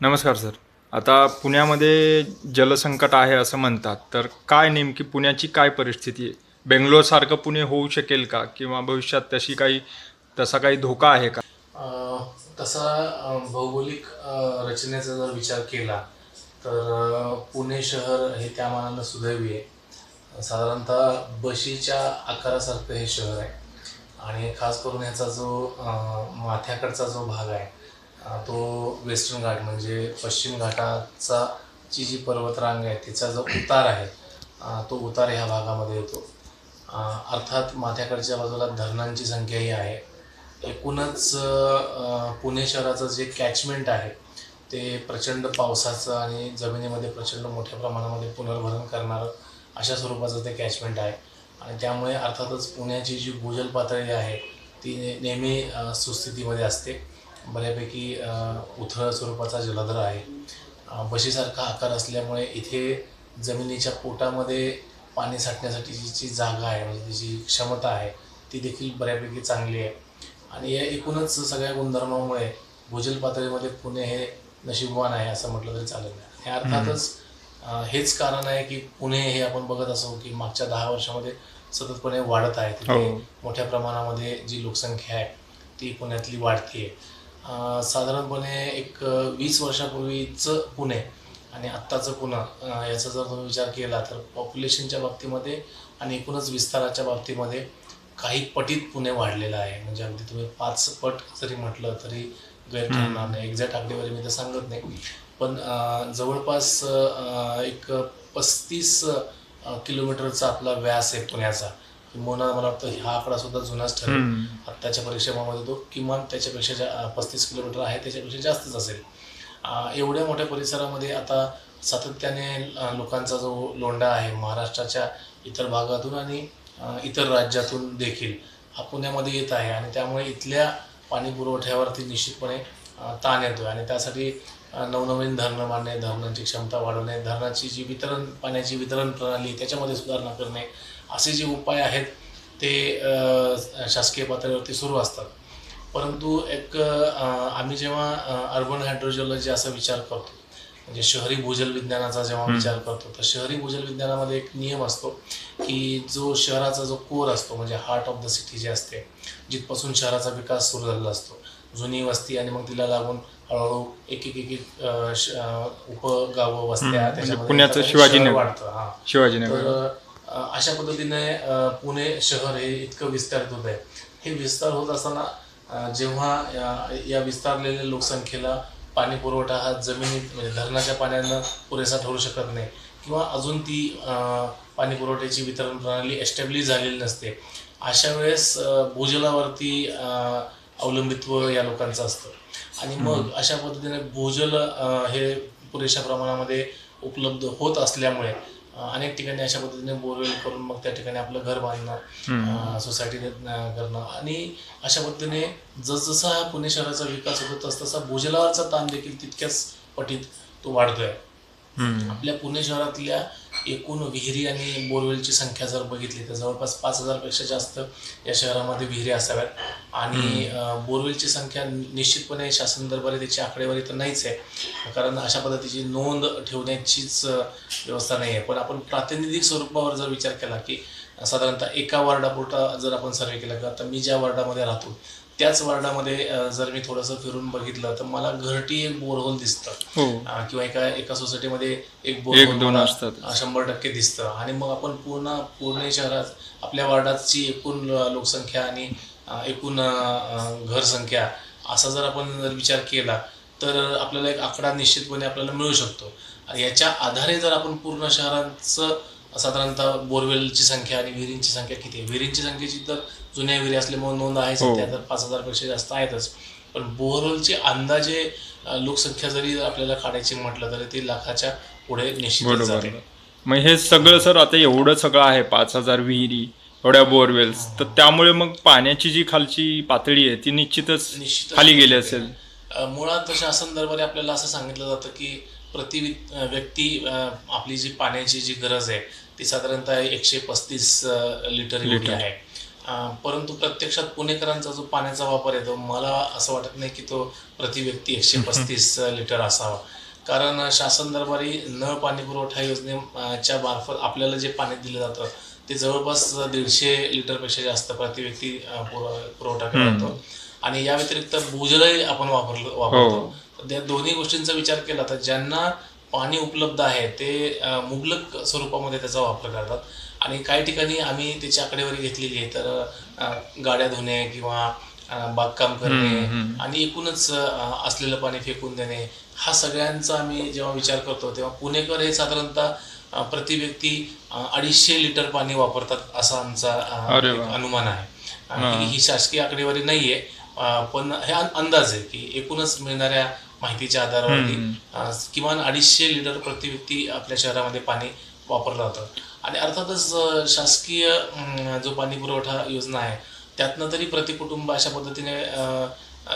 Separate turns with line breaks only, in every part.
नमस्कार सर. आता पुण्यामध्ये जलसंकट आहे असं म्हणतात तर काय नेमकी पुण्याची काय परिस्थिती आहे? बेंगलोरसारखं पुणे होऊ शकेल का? किंवा भविष्यात तशी काही तसा काही धोका आहे का?
तसा भौगोलिक रचनेचा जर विचार केला तर पुणे शहर हे त्या मानानं सुदैवी आहे. साधारणतः बशीच्या आकारासारखं हे शहर आहे. आणि खास करून ह्याचा जो माथ्याकडचा जो भाग आहे तो वेस्टर्न घाट म्हणजे पश्चिम घाटाचा ची जी पर्वतरांग आहे तिचा जो उतार आहे तो उतार ह्या भागामध्ये येतो. अर्थात माथ्याकडच्या बाजूला धरणांची संख्याही आहे. एकूणच पुणे शहराचं जे कॅचमेंट आहे ते प्रचंड पावसाचं आणि जमिनीमध्ये प्रचंड मोठ्या प्रमाणामध्ये पुनर्भरण करणारं अशा स्वरूपाचं ते कॅचमेंट आहे. आणि त्यामुळे अर्थातच पुण्याची जी भूजल पातळी आहे ती नेहमी सुस्थितीमध्ये असते. बऱ्यापैकी उथळ स्वरूपाचा जलधर आहे. बशीसारखा आकार असल्यामुळे इथे जमिनीच्या पोटामध्ये पाणी साठण्यासाठीची जी जागा आहे म्हणजे तिची क्षमता आहे ती देखील बऱ्यापैकी चांगली आहे. आणि या एकूणच सगळ्या गुणधर्मामुळे भूजल पातळीमध्ये पुणे हे नशीबवान आहे असं म्हटलं तरी चालेल. हे अर्थातच हेच कारण आहे की पुणे हे आपण बघत असो की मागच्या दहा वर्षामध्ये सततपणे वाढत आहे. तिथे
हो.
मोठ्या प्रमाणामध्ये जी लोकसंख्या आहे ती पुण्यातली वाढतीये. अं, साधारणपणे एक वीस वर्षापूर्वीचं पुणे आणि आत्ताचं पुणे याचा जर तुम्ही विचार केला तर पॉप्युलेशनच्या बाबतीमध्ये आणि एकूणच विस्ताराच्या बाबतीमध्ये काही पटीत पुणे वाढलेलं आहे. म्हणजे अगदी तुम्ही पाच पट जरी म्हटलं तरी गैर ठरणार नाही. एक्झॅक्ट आकडेवारी मी तर सांगत नाही. पण जवळपास एक पस्तीस किलोमीटरचा आपला व्यास आहे पुण्याचा. किंबहुना मला वाटतं हा आकडा सुद्धा जुनाच ठरेल. आत्ताच्या परिश्रमामध्ये तो किमान त्याच्यापेक्षा जा पस्तीस किलोमीटर आहे त्याच्यापेक्षा जास्तच असेल. एवढ्या मोठ्या परिसरामध्ये आता सातत्याने लोकांचा जो लोंढा आहे महाराष्ट्राच्या इतर भागातून आणि इतर राज्यातून देखील हा पुण्यामध्ये येत आहे आणि त्यामुळे इथल्या पाणी पुरवठ्यावरती निश्चितपणे ताण येतो आणि त्यासाठी नवनवीन धरणं बांधणे धरणांची क्षमता वाढवणे धरणाची जी वितरण पाण्याची वितरण प्रणाली त्याच्यामध्ये सुधारणा करणे असे जे उपाय आहेत ते शासकीय पातळीवरती सुरू असतात परंतु एक आम्ही जेव्हा अर्बन हायड्रोजिओलॉजी असा विचार करतो म्हणजे शहरी भूजल विज्ञानाचा जेव्हा. विचार करतो तर शहरी भूजल विज्ञानामध्ये एक नियम असतो की जो शहराचा जो कोर असतो म्हणजे हार्ट ऑफ द सिटी जे असते जिथपासून शहराचा विकास सुरू झालेला असतो जुनी वस्ती आणि मग तिला लागून हळूहळू एक एक एक उपगावं वस्त्या.
म्हणजे
त्याच्यामध्ये
पुण्याचं.
शहर वाढतं हा
शिवाजीनगर
अशा पद्धतीने पुणे शहर हे इतकं विस्तारित होत आहे. हे विस्तार होत असताना जेव्हा या- या विस्तारलेल्या लोकसंख्येला पाणी पुरवठा हा जमिनीत म्हणजे धरणाच्या पाण्यानं पुरेसा ठरू शकत नाही किंवा अजून ती पाणी पुरवठ्याची वितरण प्रणाली एस्टॅब्लिश झालेली नसते अशा वेळेस भूजलावरती अवलंबित्व या लोकांचं असतं. आणि मग अशा पद्धतीने भूजल हे पुरेशा प्रमाणामध्ये उपलब्ध होत असल्यामुळे अनेक ठिकाणी अशा पद्धतीने बोरवेल करून मग त्या ठिकाणी आपलं घर बांधणं. सोसायटी करणं आणि अशा पद्धतीने जसजसा हा पुणे शहराचा विकास होतो तस तसा भूजलावरचा ताण देखील तितक्याच पटीत तो वाढतोय. आपल्या पुणे शहरातल्या एकूण विहिरी आणि बोरवेलची संख्या जर बघितली तर जवळपास पाच हजारपेक्षा जास्त या शहरामध्ये विहिरी असाव्यात. आणि बोरवेलची संख्या निश्चितपणे शासन दरबारी त्याची आकडेवारी तर नाहीच आहे. कारण अशा पद्धतीची नोंद ठेवण्याचीच व्यवस्था नाही आहे. पण आपण प्रातिनिधिक स्वरूपावर जर विचार केला की साधारणतः एका वार्डापुरता जर आपण सर्वे केला की आता मी ज्या वार्डामध्ये राहतो त्याच वार्डामध्ये जर मी थोडंसं फिरून बघितलं तर मला घरटी एक बोरहोल दिसतं.
हो.
किंवा एका एका सोसायटीमध्ये एक बोरहोल शंभर टक्के दिसतं. आणि मग आपण पूर्ण पुणे शहरात आपल्या वार्डाची एकूण लोकसंख्या आणि एकूण घरसंख्या असा जर आपण जर विचार केला तर आपल्याला एक आकडा निश्चितपणे आपल्याला मिळू शकतो. आणि याच्या आधारे जर आपण पूर्ण शहरांचं साधारणतः बोरवेलची संख्या आणि विहिरींची संख्या किती आहे? विहिरींची संख्येची तर जुन्या विहिरी असल्यामुळे नोंद आहे
हो.
सध्या तर पाच हजारपेक्षा जास्त आहेतच. पण बोरवेलची अंदाजे लोकसंख्या जरी आपल्याला काढायची म्हटलं तरी ती लाखाच्या पुढे जाते.
मग हे सगळं सर आता एवढं सगळं आहे पाच हजार विहिरी एवढ्या बोरवेल्स तर त्यामुळे मग पाण्याची जी खालची पातळी आहे ती निश्चितच
निश्चितच
खाली गेली असेल.
मुळात शासन दरबारी आपल्याला असं सांगितलं जातं की प्रति व्यक्ती आपली जी पाण्याची जी गरज आहे ती साधारणतः एकशे पस्तीस लिटर एवढी
लिटर.
आहे. परंतु प्रत्यक्षात पुणेकरांचा जो पाण्याचा वापर आहे तो मला असं वाटत नाही की तो प्रति व्यक्ती एकशे पस्तीस लिटर असावा. कारण शासन दरबारी नळ पाणी पुरवठा योजनेच्या मार्फत आपल्याला जे पाणी दिलं जातं ते जवळपास दीडशे लिटरपेक्षा जास्त प्रति व्यक्ती पुरवठा केला. जातो आणि या व्यतिरिक्त भूजलही आपण वापरलं
हो.
वापरतो तर त्या दोन्ही गोष्टींचा विचार केला तर ज्यांना पाणी उपलब्ध आहे ते मुबलक स्वरूपामध्ये त्याचा वापर करतात. आणि काही ठिकाणी आम्ही त्याची आकडेवारी घेतलेली आहे तर गाड्या धुणे किंवा बागकाम करणे. आणि एकूणच असलेलं पाणी फेकून देणे हा सगळ्यांचा आम्ही जेव्हा विचार करतो तेव्हा पुणेकर हे साधारणतः प्रति व्यक्ती अडीचशे लिटर पाणी वापरतात असा आमचा. अनुमान आहे
हा.
शासकीय आकडेवारी नाहीये पण हे अंदाज आहे की एकूणच मिळणाऱ्या माहितीच्या आधारावरती किमान अडीचशे लिटर प्रति व्यक्ती आपल्या शहरामध्ये पाणी वापरलं जातं आणि अर्थातच शासकीय जो पाणी पुरवठा योजना आहे त्यातनं तरी प्रति कुटुंब अशा पद्धतीने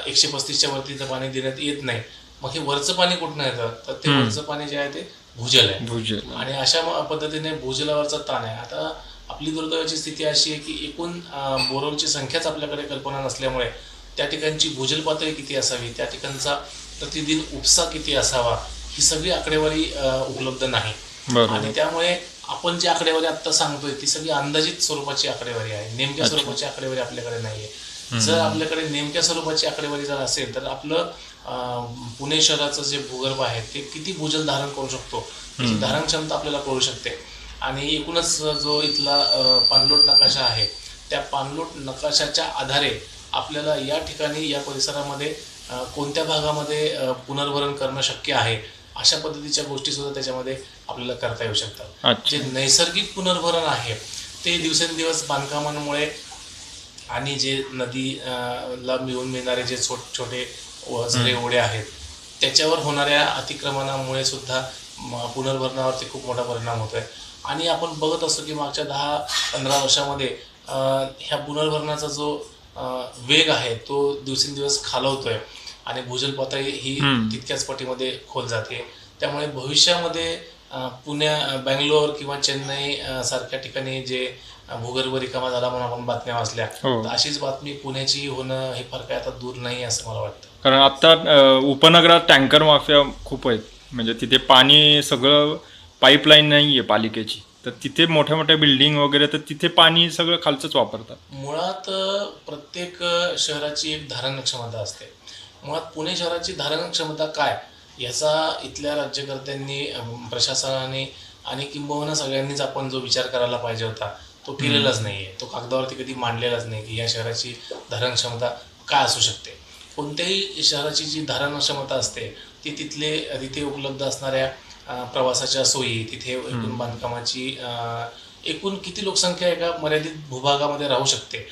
एकशे पस्तीसच्या वरतीचं पाणी देण्यात येत नाही. मग हे वरचं पाणी कुठनं येतं? तर ते. वरचं पाणी जे आहे ते भूजल आहे.
भूजल.
आणि अशा पद्धतीने भूजलावरचा ताण आहे. आता आपली दुर्दैवाची स्थिती अशी आहे की एकूण अं, बोरवलची संख्याच आपल्याकडे कल्पना नसल्यामुळे त्या ठिकाणची भूजल पातळी किती असावी? त्या ठिकाणचा प्रतिदिन उपसा किती असावा? ही सगळी आकडेवारी उपलब्ध नाही. आणि त्यामुळे आपण जी आकडेवारी आता सांगतोय ती सगळी अंदाजित स्वरूपाची आकडेवारी आहे नेमक्या. स्वरूपाची आकडेवारी आपल्याकडे नाहीये. जर आपल्याकडे नेमक्या स्वरूपाची आकडेवारी जर असेल तर आपलं पुणे शहराचं जे भूगर्भ आहे ते किती भूजल धारण करू शकतो त्याची. धारण क्षमता आपल्याला कळू शकते आणि एकूणच जो इथला पाणलोट नकाशा आहे त्या पाणलोट नकाशाच्या आधारे आपल्याला या ठिकाणी या परिसरामध्ये कोणत्या भागामध्ये पुनर्भरण करणं शक्य आहे अशा पद्धतीच्या गोष्टी सुद्धा त्याच्यामध्ये आपल्याला करता येऊ शकतात. जे नैसर्गिक पुनर्भरण आहे ते दिवसेंदिवस बांधकामांमुळे आणि जे नदी ला मिळून मिळणारे जे छोट छोटे झरे ओढे आहेत त्याच्यावर होणाऱ्या अतिक्रमणामुळे सुद्धा पुनर्भरणावरती खूप मोठा परिणाम होतोय. आणि आपण बघत असतो की मागच्या दहा पंधरा वर्षामध्ये ह्या पुनर्भरणाचा जो वेग आहे तो दिवसेंदिवस खालवतोय. आणि भूजल पातळी ही. तितक्याच पटीमध्ये खोल जाते. त्यामुळे भविष्यामध्ये पुण्या बँगलोर किंवा चेन्नई सारख्या ठिकाणी जे भूगर्भ रिकामा झाला म्हणून आपण बातम्या वाचल्या
हो.
तर अशीच बातमी पुण्याची होणं हे फार काय आता दूर नाही असं मला वाटतं.
कारण आता उपनगरात टँकर माफिया खूप आहेत. म्हणजे तिथे पाणी सगळं पाईपलाईन नाही आहे पालिकेची. तर तिथे मोठ्या मोठ्या बिल्डिंग वगैरे तर तिथे पाणी सगळं खालचंच वापरतात.
मुळात प्रत्येक शहराची एक धारण क्षमता असते. मुळात पुणे शहराची धारण क्षमता काय? याचा इथल्या राज्यकर्त्यांनी प्रशासनाने आणि किंबहुना सगळ्यांनीच आपण जो विचार करायला पाहिजे होता तो केलेलाच नाहीये. तो कागदावरती कधी मांडलेलाच नाही की या शहराची धारण क्षमता काय असू शकते. कोणत्याही शहराची जी धारण क्षमता असते ती तिथले तिथे उपलब्ध असणाऱ्या प्रवासाच्या सोयी तिथे एकूण बांधकामाची एकूण किती लोकसंख्या एका मर्यादित भूभागामध्ये राहू शकते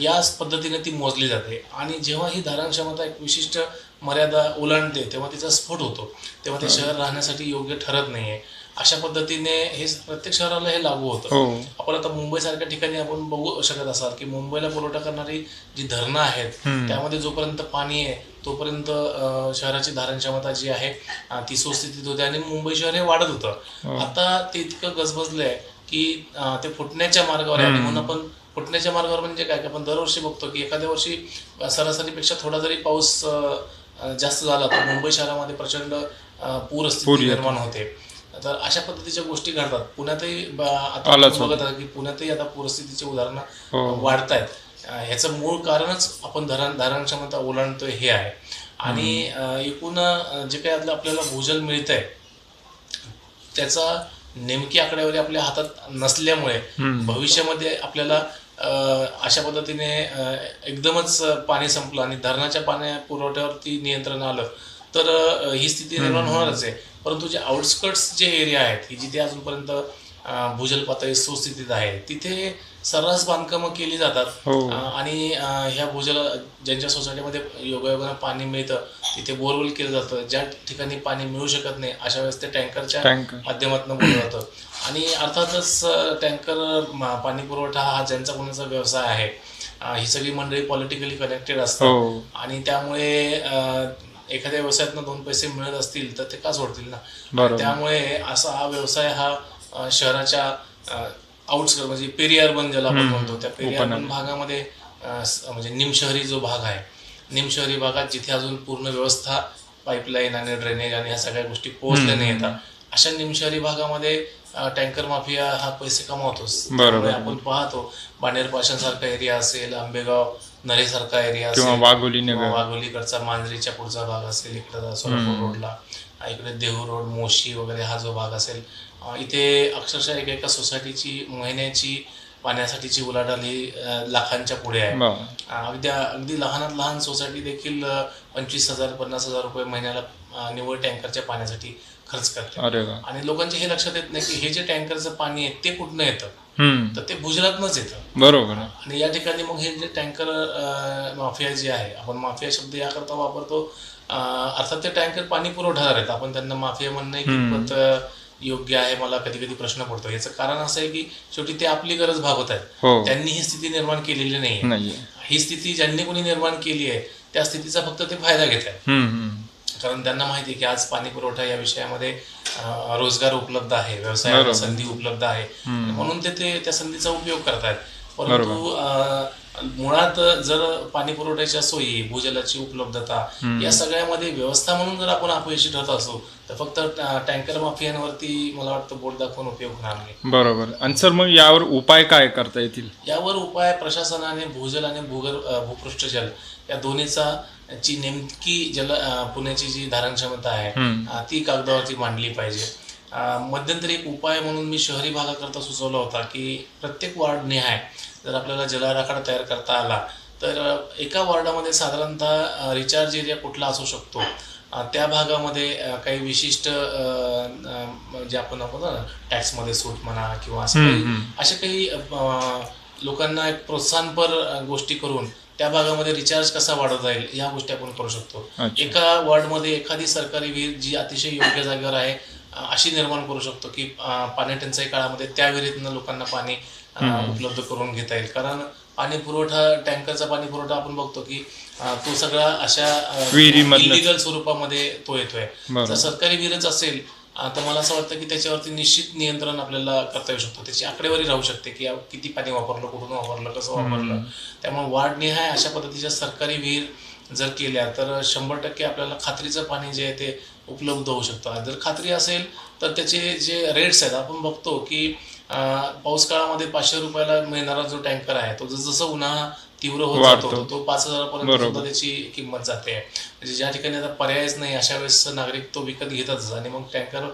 याच पद्धतीने ती मोजली जाते. आणि जेव्हा ही धारण क्षमता एक विशिष्ट मर्यादा ओलांडते तेव्हा तिचा स्फोट होतो. तेव्हा ते शहर राहण्यासाठी योग्य ठरत नाहीये. अशा पद्धतीने हे प्रत्येक शहराला हे लागू होतं.
हो.
आपण आता मुंबईसारख्या ठिकाणी आपण बघू शकत असाल की मुंबईला पुरवठा करणारी जी धरणं आहेत. त्यामध्ये जोपर्यंत पाणी आहे तोपर्यंत शहराची धारण क्षमता जी आहे ती सुस्थितीत होते आणि मुंबई शहर हे वाढत
हो.
होतं आता ते इतकं गजबजलंय की ते फुटण्याच्या मार्गावर आहे. म्हणून आपण फुटण्याच्या मार्गावर म्हणजे काय? की आपण दरवर्षी बघतो की एखाद्या वर्षी सरासरीपेक्षा थोडा जरी पाऊस जास्त झाला तर मुंबई शहरामध्ये प्रचंड
पूर
पूरस्थिती. निर्माण होते. तर अशा पद्धतीच्या गोष्टी घडतात. पुण्यातही आता बघत की पुण्यातही आता पूरस्थितीची उदाहरणं
हो.
वाढत आहेत ह्याचं मूळ कारणच आपण धरण धारण क्षमता ओलांडतोय हे आहे. आणि एकूण जे काही आपलं- आपल्याला भूजल मिळतंय त्याचा नेमकी आकडेवारी आपल्या हातात नसल्यामुळे. भविष्यामध्ये आपल्याला अशा पद्धतीने एकदमच पाणी संपलं आणि धरणाच्या पाण्या पुरवठ्यावरती नियंत्रण आलं तर ही स्थिती निर्माण होणारच आहे परंतु जे आउटस्कट्स जे एरिया आहेत की जिथे अजूनपर्यंत भूजल पातळी सुस्थितीत आहे. तिथे सर्रास बांधकामं केली जातात.
हो.
आणि ह्या भूजल ज्यांच्या सोसायटीमध्ये योगायोगानं पाणी मिळतं तिथे बोरवेल केलं जातं. ज्या ठिकाणी पाणी मिळू शकत नाही अशा वेळेस ते टँकरच्या
टँकर.
माध्यमातून बोललं जातं. आणि अर्थातच टँकर पाणी पुरवठा हा ज्यांचा कोणाचा व्यवसाय आहे ही सगळी मंडळी पॉलिटिकली कनेक्टेड असतात.
हो.
आणि त्यामुळे एखाद्या व्यवसायातनं दोन पैसे मिळत असतील तर ते का सोडतील ना. त्यामुळे असा हा व्यवसाय हा शहराच्या अं, आउटस्कट म्हणजे पेरी अर्बन ज्याला आपण. म्हणतो त्या पेरी
उपनगर.
अर्बन भागामध्ये म्हणजे निमशहरी जो भाग आहे निमशहरी भागात जिथे अजून पूर्ण व्यवस्था पाईपलाईन आणि ड्रेनेज आणि ह्या सगळ्या गोष्टी पोहोचल्या नाही येतात अशा निमशहरी भागामध्ये टँकर माफिया हा पैसे कमावतोच. त्यामुळे आपण पाहतो बाणेर पाषाणसारखा एरिया असेल आंबेगाव नरेसारखा एरिया
किंवा
असेल
वाघोली
वाघोलीकडचा मांजरीच्या पुढचा भाग असेल इकडे सोलापूर रोडला इकडे देहू रोड मोशी वगैरे हा जो भाग असेल इथे अक्षरशः एक एका सोसायटीची महिन्याची पाण्यासाठीची उलाढाल ही लाखांच्या पुढे आहे. अगदी अगदी लहानात लहान सोसायटी देखील पंचवीस हजार पन्नास हजार रुपये महिन्याला निव्वळ टँकरच्या पाण्यासाठी खर्च करते आणि लोकांचे हे लक्षात येत नाही की हे जे टँकरचं पाणी आहे ते कुठनं येतं? तर ते भुजलातनंच येतं.
बरोबर.
आणि या ठिकाणी मग हे जे टँकर माफिया जे आहे आपण माफिया शब्द याकरता वापरतो अर्थात ते टँकर पाणी पुरवठादार आहेत. आपण त्यांना माफिया म्हणणं योग्य आहे मला कधी कधी प्रश्न पडतो. याचं कारण असं आहे की शेवटी ते आपली गरज भागवत आहेत.
हो.
त्यांनी ही स्थिती निर्माण केलेली नाही ही स्थिती ज्यांनी कोणी निर्माण केली आहे त्या स्थितीचा फक्त ते फायदा घेत आहेत. कारण त्यांना माहिती आहे की आज पाणी पुरवठा या विषयामध्ये रोजगार उपलब्ध आहे व्यवसायाला
बरोबर.
संधी उपलब्ध आहे. म्हणून ते ते त्या संधीचा उपयोग करतायत. परंतु मुळात जर पाणी पुरवठ्याच्या सोयी भूजलाची उपलब्धता या सगळ्यामध्ये व्यवस्था म्हणून जर आपण अपयशी ठरत असू तर फक्त टँकर माफियांवरती मला वाटतं बोट दाखवून उपयोग होणार नाही.
बरोबर. आणि सर मग यावर उपाय काय करता येतील?
यावर उपाय प्रशासनाने भूजल आणि भूगर अ, भूपृष्ठ जल या दोन्हीचा ची नेमकी जल पुण्याची जी धारण क्षमता आहे ती कागदावरती मांडली पाहिजे. मध्यंतरी एक उपाय म्हणून मी शहरी भागाकरता सुचवला होता की प्रत्येक वार्ड निहाय जर आपल्याला जलाराखडा तयार करता आला तर एका वॉर्डामध्ये साधारणतः रिचार्ज एरिया कुठला असू शकतो त्या भागामध्ये काही विशिष्ट जे आपण आपण ना टॅक्समध्ये सूट म्हणा किंवा असं काही. अशा काही लोकांना एक प्रोत्साहनपर गोष्टी करून त्या भागामध्ये रिचार्ज कसा वाढवता येईल या गोष्टी आपण करू शकतो. एका वॉर्डमध्ये एखादी सरकारी विहीर जी अतिशय योग्य जागेवर आहे अशी निर्माण करू शकतो की पाणी टंचाई काळामध्ये त्या विहिरीतनं लोकांना पाणी उपलब्ध करून घेता येईल. कारण पाणी पुरवठा टँकरचा पाणी पुरवठा आपण बघतो की तो सगळा अशा. इलिगल स्वरूपामध्ये तो येतोय. जर सरकारी विहीरच असेल तर मला असं वाटतं की त्याच्यावरती निश्चित नियंत्रण आपल्याला करता येऊ शकतो. त्याची आकडेवारी राहू शकते की किती पाणी वापरलं कुठून वापरलं कसं वापरलं. त्यामुळे वाढ निहाय अशा पद्धतीच्या सरकारी विहीर जर केल्या तर शंभर टक्के आपल्याला खात्रीचं पाणी जे आहे ते उपलब्ध होऊ शकतं जर खात्री असेल तर त्याचे जे रेट्स आहेत आपण बघतो की पाऊस काळामध्ये पाचशे रुपयाला मिळणारा जो टँकर आहे तो जसं उन्हाळा तीव्र होत. जातो तो पाच हजारापर्यंत. सुद्धा त्याची किंमत जाते म्हणजे ज्या ठिकाणी आता पर्यायच नाही अशा वेळेस नागरिक तो विकत घेतातच आणि मग टँकर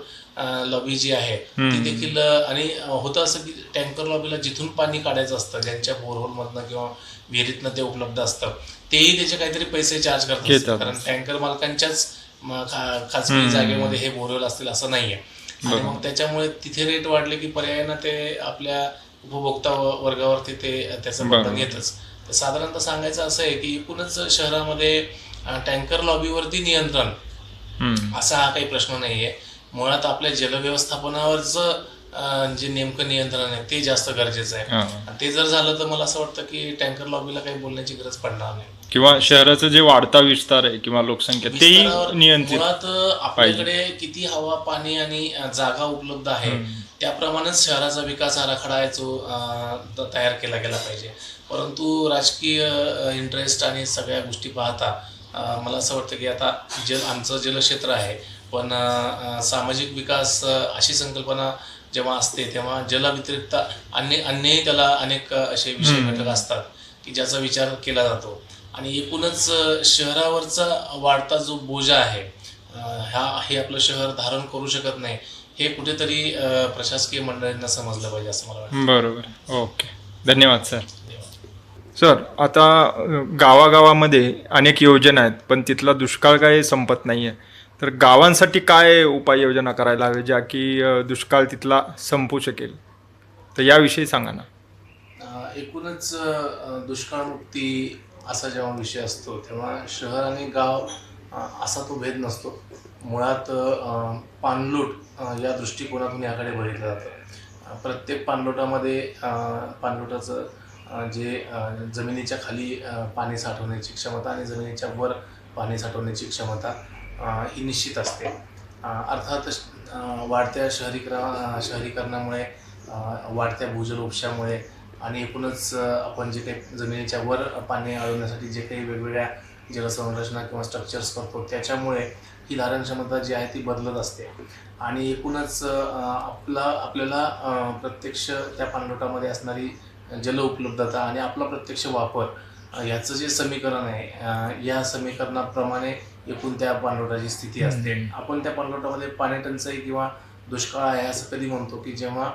लॉबी जी आहे ती देखील आणि होतं असं की टँकर लॉबीला जिथून पाणी काढायचं असतं ज्यांच्या बोरहोलमधनं किंवा विहिरीतनं ते उपलब्ध असतं तेही त्याचे काहीतरी पैसे चार्ज करतात. कारण टँकर मालकांच्याच खाजगी जागेमध्ये हे बोरवेल असतील असं नाहीये. आणि मग त्याच्यामुळे तिथे रेट वाढले की पर्यायानं ते आपल्या उपभोक्ता वर्गावरती ते त्याचं बंधन येतच तर साधारणतः सांगायचं असं आहे की एकूणच शहरामध्ये टँकर लॉबीवरती नियंत्रण असा हा काही प्रश्न नाहीये. मुळात आपल्या जलव्यवस्थापनावरचं जे नेमकं नियंत्रण आहे ते जास्त गरजेचं आहे. आणि ते जर झालं तर मला असं वाटतं की टँकर लॉबीला काही बोलण्याची गरज पडणार नाही.
किंवा शहराचं जे वाढता विस्तार आहे किंवा लोकसंख्या तेही
विस्तारावर
नियंत्रित
आपल्याकडे किती हवा पाणी आणि जागा उपलब्ध आहे त्याप्रमाणेच शहराचा विकास आराखडा आहे जो त- तयार केला गेला पाहिजे. परंतु राजकीय इंटरेस्ट आणि सगळ्या गोष्टी पाहता मला असं वाटतं की आता जल आमचं जलक्षेत्र आहे पण सामाजिक विकास अशी संकल्पना जेव्हा असते तेव्हा जलव्यतिरिक्त अन्य अन्यही त्याला अनेक असे विषय घटक असतात की ज्याचा विचार केला जातो. आणि एकूणच शहरावरचा वाढता जो बोजा आहे अ, हा हे आपलं शहर धारण करू शकत नाही हे कुठेतरी प्रशासकीय मंडळींना समजलं पाहिजे असं मला वाटतं.
बरोबर. ओके. धन्यवाद सर. सर आता गावागावामध्ये अनेक योजना आहेत पण तिथला दुष्काळ काही संपत नाही आहे तर गावांसाठी काय उपाययोजना करायला हवे ज्या की दुष्काळ तिथला संपू शकेल? तर याविषयी सांगा ना.
एकूणच दुष्काळमुक्ती असा जेव्हा विषय असतो तेव्हा शहर आणि गाव असा तो भेद नसतो. मुळात पाणलोट या दृष्टिकोनातून याकडे बघितलं जातं. प्रत्येक पाणलोटामध्ये पाणलोटाचं जे जमिनीच्या खाली पाणी साठवण्याची क्षमता आणि जमिनीच्या वर पाणी साठवण्याची क्षमता ही निश्चित असते. अर्थातच अर्थात वाढत्या शहरीकरण शहरीकरणामुळे वाढत्या भूजल उपशामुळे आणि एकूणच आपण जे काही जमिनीच्या वर पाणी अळवण्यासाठी जे काही वेगवेगळ्या जलसंरचना किंवा स्ट्रक्चर्स करतो त्याच्यामुळे ही धारण क्षमता जी आहे ती बदलत असते. आणि एकूणच आपला आपल्याला प्रत्यक्ष त्या पाणलोटामध्ये असणारी जल उपलब्धता आणि आपला प्रत्यक्ष वापर याचं जे समीकरण आहे या समीकरणाप्रमाणे एकूण त्या पाणलोटाची स्थिती असते. आपण त्या पाणलोटामध्ये पाणी टंचाई किंवा दुष्काळ आहे असं कधी म्हणतो की जेव्हा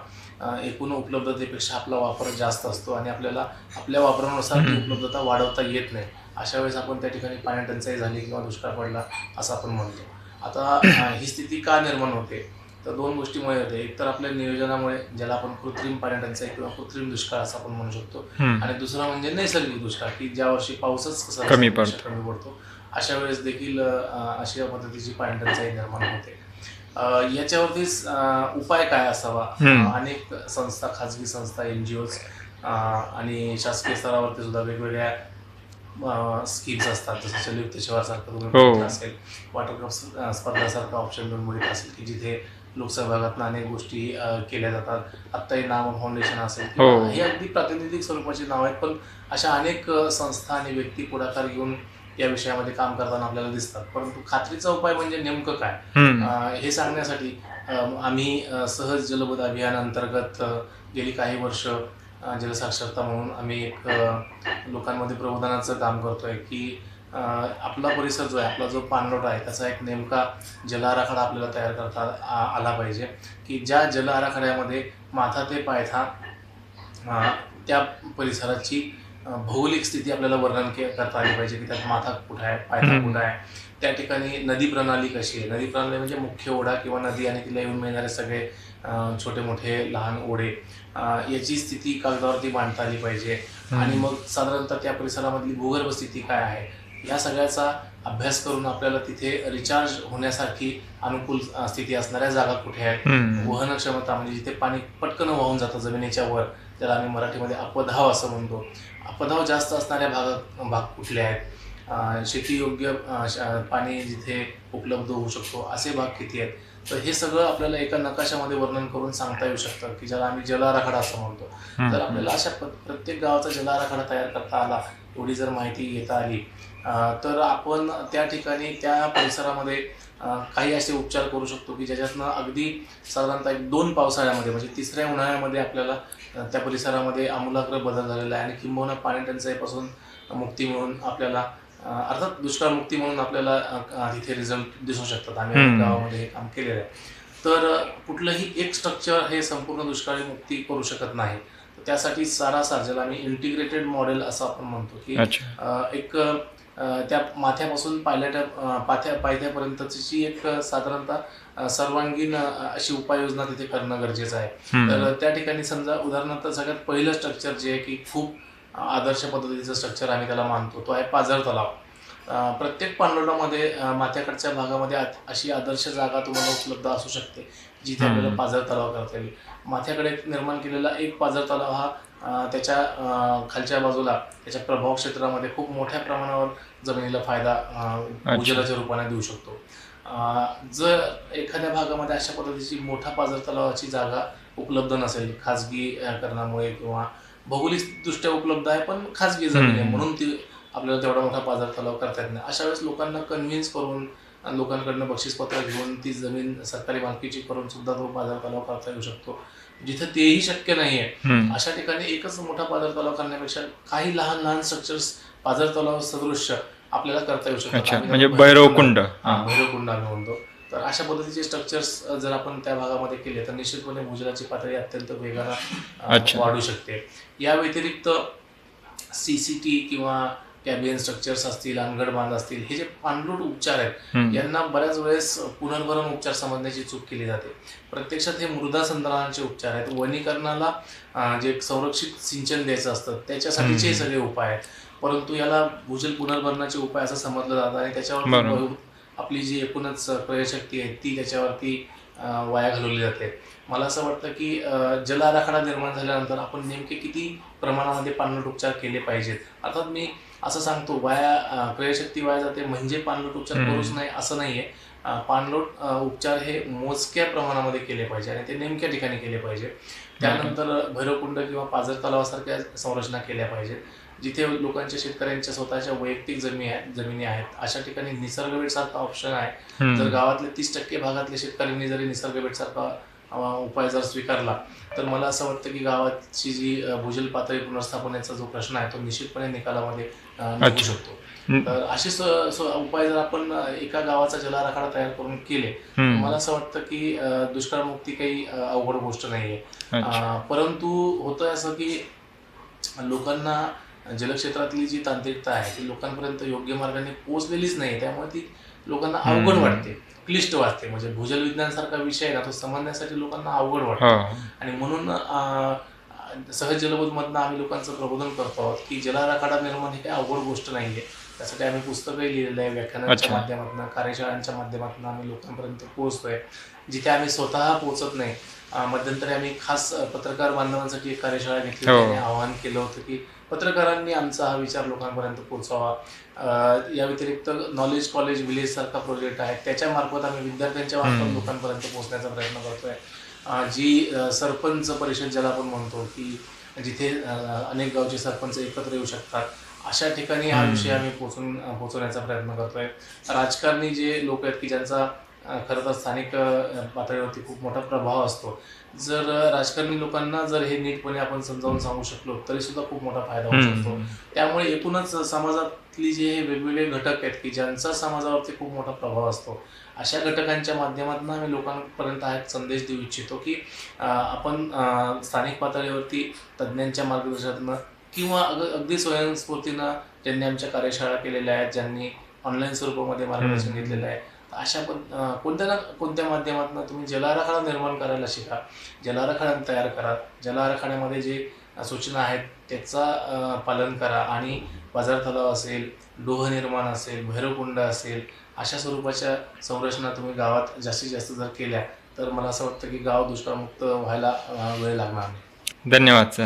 एकूण उपलब्धतेपेक्षा आपला वापर जास्त असतो आणि आपल्याला आपल्या वापरानुसार ती उपलब्धता वाढवता येत नाही अशा वेळेस आपण त्या ठिकाणी पाणी टंचाई झाली किंवा दुष्काळ पडला असं आपण म्हणतो. आता ही स्थिती का निर्माण होते? तर दोन गोष्टीमुळे होते. एक तर आपल्या नियोजनामुळे ज्याला आपण कृत्रिम पाणी टंचाई किंवा कृत्रिम दुष्काळ असं आपण म्हणू शकतो. आणि दुसरा म्हणजे नैसर्गिक दुष्काळ की ज्या वर्षी पाऊसच कसा
कमी
पडतो. अशा वेळेस देखील अशा पद्धतीची पाणी टंचाई निर्माण होते. याच्यावरतीच उपाय काय असावा? अनेक संस्था खाजगी संस्था एन जी ओज आणि शासकीय स्तरावरती सुद्धा वेगवेगळ्या स्कीम्स असतात. जसं जलयुक्त शिवारसारखं तुम्ही
हो.
असेल वॉटर कप स्पर्धासारखं ऑप्शन दोन बघितलं असेल की जिथे लोकसहभागातून अनेक गोष्टी केल्या जातात. आत्ताही नाम फाउंडेशन असेल
हो.
हे अगदी प्रातिनिधिक स्वरूपाची नाव आहेत पण अशा अनेक संस्था आणि व्यक्ती पुढाकार घेऊन या विषयामध्ये काम करताना आपल्याला दिसतात. परंतु खात्रीचा उपाय म्हणजे नेमकं काय? हे सांगण्यासाठी आम्ही सहज जलबोध अभियान अंतर्गत गेली काही वर्ष जलसाक्षरता म्हणून आम्ही एक लोकांमध्ये प्रबोधनाचं काम करतोय की आपला परिसर जो आहे आपला जो पाणलोट आहे त्याचा एक नेमका जल आराखडा आपल्याला तयार करता आला पाहिजे. की ज्या जल आराखड्यामध्ये माथा ते पायथा त्या परिसराची भौगोलिक स्थिती आपल्याला वर्णन के करता आली पाहिजे की त्यात माथा कुठं आहे पायथा. कुठं आहे. त्या ठिकाणी नदी प्रणाली कशी आहे? नदी प्रणाली म्हणजे मुख्य ओढा किंवा नदी आणि तिला येऊन मिळणारे सगळे छोटे मोठे लहान ओढे. याची स्थिती कागदावरती मांडता आली पाहिजे. आणि मग साधारणतः त्या परिसरामधली भूगर्भ स्थिती काय आहे? या सगळ्याचा अभ्यास करून आपल्याला तिथे रिचार्ज होण्यासारखी अनुकूल स्थिती असणाऱ्या जागा कुठे आहेत. वहन क्षमता म्हणजे जिथे पाणी पटकन वाहून जातं जमिनीच्या वर त्याला आम्ही मराठीमध्ये अपधाव असं म्हणतो. अपधाव जास्त असणाऱ्या भागात भाग कुठले आहेत? शेतीयोग्य पाणी जिथे उपलब्ध होऊ शकतो असे भाग किती आहेत? तर हे सगळं आपल्याला एका नकाशामध्ये वर्णन करून सांगता येऊ शकतं की ज्याला आम्ही जल आराखडा असं म्हणतो. तर आपल्याला अशा प्रत्येक गावाचा जल आराखडा तयार करता आला एवढी जर माहिती घेता आली तर आपण त्या ठिकाणी त्या परिसरामध्ये काही असे उपचार करू शकतो की ज्याच्यातनं अगदी साधारणतः एक दोन पावसाळ्यामध्ये म्हणजे तिसऱ्या उन्हाळ्यामध्ये आपल्याला त्या परिसरामध्ये आमूलाग्र बदल झालेला आहे आणि किंबहुना पाणी टंचाईपासून मुक्ती मिळून आपल्याला अर्थात दुष्काळ मुक्ती म्हणून आपल्याला तिथे रिझल्ट दिसू शकतात. आम्ही. गावामध्ये हे काम केलेलं आहे. तर कुठलंही एक स्ट्रक्चर हे संपूर्ण दुष्काळी मुक्ती करू शकत नाही. त्यासाठी सारासार ज्याला आम्ही इंटिग्रेटेड मॉडेल असं आपण म्हणतो की एक त्या माथ्यापासून पायलट पाथ्या पायथ्यापर्यंतची एक साधारणतः सर्वांगीण अशी उपाययोजना तिथे करणं गरजेचं आहे. तर त्या ठिकाणी समजा उदाहरणार्थ सगळ्यात पहिलं स्ट्रक्चर जे आहे की खूप आदर्श पद्धतीचं स्ट्रक्चर आम्ही त्याला मानतो तो आहे पाझर तलाव प्रत्येक पाणलोटामध्ये अं, माथ्याकडच्या भागामध्ये अशी आदर्श जागा तुम्हाला उपलब्ध असू शकते जिथे आपल्याला. पाझर तलाव करता येईल माथ्याकडे निर्माण केलेला एक पाझर तलाव हा त्याच्या खालच्या बाजूला त्याच्या प्रभाव क्षेत्रामध्ये खूप मोठ्या प्रमाणावर जमिनीला फायदा अं, भूजलाच्या रूपाने देऊ शकतो. जर एखाद्या भागामध्ये अशा पद्धतीची मोठा पाझर तलावाची जागा उपलब्ध नसेल खाजगी करणामुळे किंवा भौगोलिक दृष्ट्या उपलब्ध आहे पण खाजगी जमीन आहे. म्हणून ती आपल्याला तेवढा मोठा पाझर तलाव करता येत नाही. अशा वेळेस लोकांना कन्व्हिन्स करून लोकांकडनं बक्षीसपत्र घेऊन ती जमीन सरकारी मालकीची करून सुद्धा तो पाझर तलाव करता येऊ शकतो. जिथे तेही शक्य नाही आहे. अशा ठिकाणी एकच मोठा पाझर तलाव करण्यापेक्षा काही लहान लहान स्ट्रक्चर्स पाझर तलाव सदृश्य आपल्याला करता येऊ शकतात. आम्ही
म्हणजे भैरवकुंड
हा भैरवकुंड आम्ही म्हणतो. तर अशा पद्धतीचे स्ट्रक्चर्स जर आपण त्या भागामध्ये केले तर निश्चितपणे भूजलाची पातळी अत्यंत वेगानं. वाढू शकते. या व्यतिरिक्त सी सी टी किंवा कॅबियन स्ट्रक्चर्स असतील अनगड बांध असतील हे जे पाणलोट उपचार आहेत. यांना बऱ्याच वेळेस पुनर्भरण उपचार समजण्याची चूक केली जाते. प्रत्यक्षात हे मृदा संधारणाचे उपचार आहेत. वनीकरणाला जे संरक्षित सिंचन द्यायचं असतं त्याच्यासाठीचे हे. सगळे उपाय आहेत. परंतु याला भूजल पुनर्भरणाचे उपाय असं समजलं जातं आणि त्याच्यावर आपली जी एकूणच क्रयशक्ती आहे ती त्याच्यावरती वाया घालवली जाते. मला असं वाटतं की जल आराखडा निर्माण झाल्यानंतर आपण नेमके किती प्रमाणामध्ये पाणलोट उपचार केले पाहिजेत? अर्थात मी असं सांगतो वाया क्रयशक्ती वाया जाते म्हणजे पाणलोट उपचार. करूच नाही असं नाहीये. पाणलोट उपचार हे मोजक्या प्रमाणामध्ये केले पाहिजे आणि ते नेमक्या ठिकाणी केले पाहिजे. त्यानंतर भैरवकुंड किंवा पाझर तलावासारख्या संरचना केल्या पाहिजेत जिथे लोकांच्या शेतकऱ्यांच्या स्वतःच्या वैयक्तिक जमिनी आहेत जमिनी आहेत. अशा ठिकाणी निसर्गवेट सारखा ऑप्शन आहे. जर गावातले तीस टक्के भागातल्या शेतकऱ्यांनी जरी निसर्गवेट सारखा उपाय जर स्वीकारला तर मला असं वाटतं की गावाची जी भूजल पातळी पुनर्स्थापनेचा जो प्रश्न आहे तो निश्चितपणे निकालामध्ये निघू. शकतो. तर असे उपाय जर आपण एका गावाचा जलाराखडा तयार करून केले. मला असं वाटतं की दुष्काळमुक्ती काही अवघड गोष्ट नाहीये परंतु होतं असं की लोकांना जलक्षेत्रातली जी तांत्रिकता आहे ती लोकांपर्यंत योग्य मार्गाने पोहोचलेलीच नाही त्यामुळे ती लोकांना अवघड. वाटते क्लिष्ट वाटते. म्हणजे भूजल विज्ञान सारखा विषय आहे ना तो समजण्यासाठी लोकांना अवघड वाटतो.
हो.
आणि म्हणून सहज जलबोधमधनं आम्ही लोकांचं प्रबोधन करतो आहोत की जलाराखडा निर्माण ही काही अवघड गोष्ट नाहीये. त्यासाठी आम्ही पुस्तकही लिहिलेलं आहे व्याख्यानांच्या
अच्छा.
माध्यमातून कार्यशाळांच्या माध्यमातून आम्ही लोकांपर्यंत पोहोचतोय जिथे आम्ही स्वतः पोहोचत नाही अं, मध्यंतरी आम्ही खास अं, पत्रकार बांधवांसाठी एक कार्यशाळा घेतली
हो.
आणि आवाहन केलं होतं की पत्रकारांनी आमचा हा विचार लोकांपर्यंत पोहोचावा अं, या व्यतिरिक्त नॉलेज कॉलेज विलेज सारखा प्रोजेक्ट आहे त्याच्या मार्फत आम्ही विद्यार्थ्यांच्या मार्फत
हम्म.
लोकांपर्यंत पोहोचण्याचा प्रयत्न करतोय अं, जी अं, सरपंच परिषद ज्याला आपण म्हणतो की जिथे अं, अनेक गावचे सरपंच एकत्र येऊ शकतात अशा ठिकाणी हा. विषय आम्ही पोचून पोहोचवण्याचा प्रयत्न करतोय राजकारणी जे लोक आहेत की ज्यांचा खरं तर स्थानिक पातळीवरती खूप मोठा प्रभाव असतो जर राजकारणी लोकांना जर हे नीटपणे आपण समजावून सांगू शकलो तरी सुद्धा खूप मोठा फायदा होऊ शकतो. त्यामुळे एकूणच समाजातली जे हे वेगवेगळे घटक आहेत की ज्यांचा समाजावरती खूप मोठा प्रभाव असतो अशा घटकांच्या माध्यमातून आम्ही लोकांपर्यंत हा एक संदेश देऊ इच्छितो की आपण स्थानिक पातळीवरती तज्ज्ञांच्या मार्गदर्शनातून किंवा अग अगदी स्वयंस्फूर्तीनं ज्यांनी आमच्या कार्यशाळा केलेल्या आहेत ज्यांनी ऑनलाईन स्वरूपामध्ये मार्गदर्शन. घेतलेलं आहे अशा अं, कोणत्या ना कोणत्या माध्यमातून तुम्ही जलाराखडा निर्माण करायला शिका? जलाराखडा तयार करा. जलाराखड्यामध्ये जे सूचना आहेत त्याचा पालन करा. आणि बाजार तलाव असेल डोह निर्माण असेल भैरवकुंड असेल अशा स्वरूपाच्या संरचना तुम्ही गावात जास्तीत जास्त जर केल्या तर मला असं वाटतं की गाव दुष्काळमुक्त व्हायला वेळ लागणार नाही.
धन्यवाद सर